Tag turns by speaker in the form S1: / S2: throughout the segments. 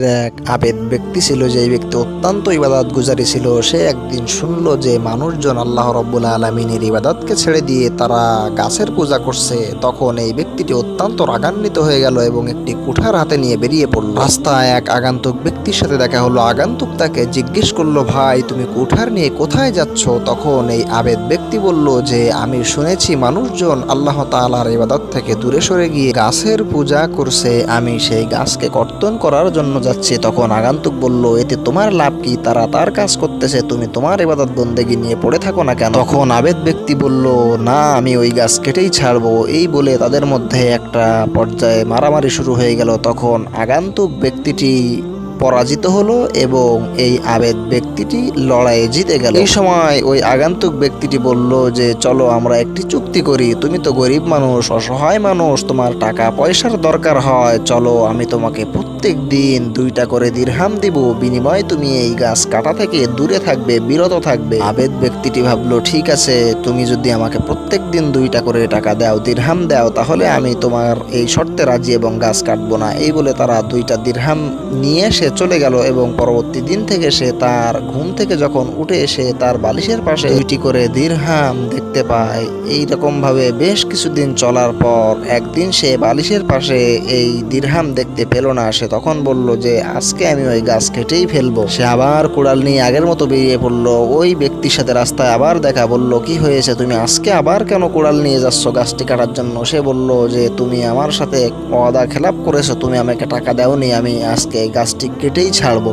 S1: এক আবেদ ব্যক্তি ছিল যে ব্যক্তি অত্যন্ত ইবাদত গুজারি ছিল, সে একদিন শুনল যে মানুষজন আল্লাহ রব্বুল আলমিনের ইবাদতকে ছেড়ে দিয়ে তারা গাছের পূজা করছে। তখন এই ব্যক্তিটি অত্যন্ত রাগান্বিত হয়ে গেল এবং একটি কুঠার হাতে নিয়ে বেরিয়ে পড়ল। রাস্তায় এক আগন্তুক ব্যক্তির সাথে দেখা হলো। আগন্তুক তাকে জিজ্ঞেস করল, ভাই, তুমি কুঠার নিয়ে কোথায় যাচ্ছ? তখন এই আবেদ ব্যক্তি বলল যে, আমি শুনেছি মানুষজন আল্লাহ তাআলার ইবাদত থেকে দূরে সরে গিয়ে গাছের পূজা করছে। আমি সেই গাছকে কর্তন করার জন্য যাচ্ছি, তখন আগন্তুক বলল, এতে তোমার লাভ কি? তারা তার কাজ করতেছে, তুমি তোমার ইবাদত বন্দেগি নিয়ে পড়ে থাকো না কেন? তখন আবেদ ব্যক্তি বলল, না, আমি ওই গাছ কেটেই ছাড়বো। এই বলে তাদের মধ্যে একটা পর্যায়ে মারামারি শুরু হয়ে গেল। তখন আগন্তুক ব্যক্তিটি পরাজিত হলো এবং এই আবেদ ব্যক্তিটি লড়াইয়ে জিতে গেল। এই সময় ওই আগন্তুক ব্যক্তিটি বলল যে, চলো আমরা একটি চুক্তি করি। তুমি তো গরিব মানুষ, অসহায় মানুষ, তোমার টাকা পয়সার দরকার হয়। চলো আমি তোমাকে প্রত্যেক দিন দুইটা করে দিরহাম দিব। বিনিময়ে তুমি এই গাছ কাটা থেকে দূরে থাকবে, বিরত থাকবে। আবেদ ব্যক্তিটি ভাবলো, ঠিক আছে, তুমি যদি আমাকে প্রত্যেক দিন দুইটা করে টাকা দাও, দিরহাম দাও, তাহলে আমি তোমার এই শর্তে রাজি এবং গাছ কাটবো না। এই বলে তারা দুইটা দিরহাম নিয়ে সে চলে গেল এবং পরবর্তী দিন থেকে সে তার ঘুম থেকে যখন উঠে এসে তার বালিশের পাশে দুইটি করে দিরহাম দেখতে পায়। এই ভাবে বেশ কিছুদিন চলার পর একদিন সে বালিশের পাশে এই দিরহাম দেখতে পেল না। সে তখন বলল যে, আজকে আমি ওই গাছ কেটেই ফেলব। সে আবার কুড়াল নিয়ে আগের মতো বেরিয়ে পড়ল। ওই ব্যক্তির সাথে রাস্তায় আবার দেখা বলল, কি হয়েছে? তুমি আজকে আবার কেন কুড়াল নিয়ে যাচ্ছ গাছটি কাটার জন্য? সে বলল যে, তুমি আমার সাথে ওয়াদা খেলাপ করেছ। তুমি আমাকে টাকা দাওনি। আমি আজকে এই গাছটি কেটেই ছাড়ব।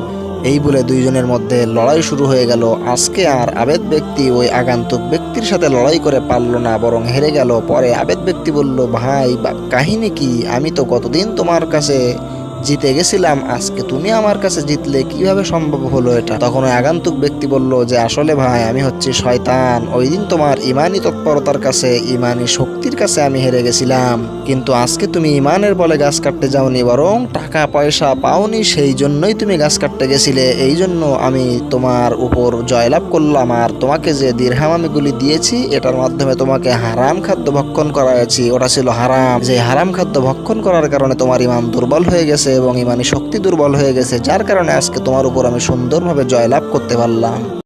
S1: এই বলে দুইজনের মধ্যে লড়াই শুরু হয়ে গেল। আজকে আর আবেদ ব্যক্তি ওই আগান্তুক ব্যক্তির সাথে লড়াই করে পারল না, বরং হেরে গেল। পরে আবেদ ব্যক্তি বলল, ভাই কাহিনী কি? আমি তো কতদিন তোমার কাছে জিতে গেছিলাম, আজকে তুমি আমার কাছে জিতলে কীভাবে সম্ভব হলো এটা? তখন ওই আগন্তুক ব্যক্তি বলল যে, আসলে ভাই, আমি হচ্ছি শয়তান। ওই দিন তোমার ইমানি তৎপরতার কাছে ইমানি শক্তির কাছে আমি হেরে গেছিলাম। কিন্তু আজকে তুমি ইমানের বলে গাছ কাটতে যাওনি, বরং টাকা, পয়সা পাওনি, সেই জন্যই তুমি গাছ কাটতে গেছিলে। এই জন্য আমি তোমার উপর জয়লাভ করলাম, আর তোমাকে যে দীর্ঘাম আমি গুলি দিয়েছি, এটার মাধ্যমে তোমাকে হারাম খাদ্য ভক্ষণ করাইছি ওটা ছিল হারাম। যে হারাম খাদ্য ভক্ষণ করার কারণে তোমার ইমান দুর্বল হয়ে গেছে এবং ইমানি শক্তি দুর্বল হয়ে গেছে, যার কারণে আজকে তোমার উপর আমি সুন্দরভাবে জয়লাভ করতে পারলাম।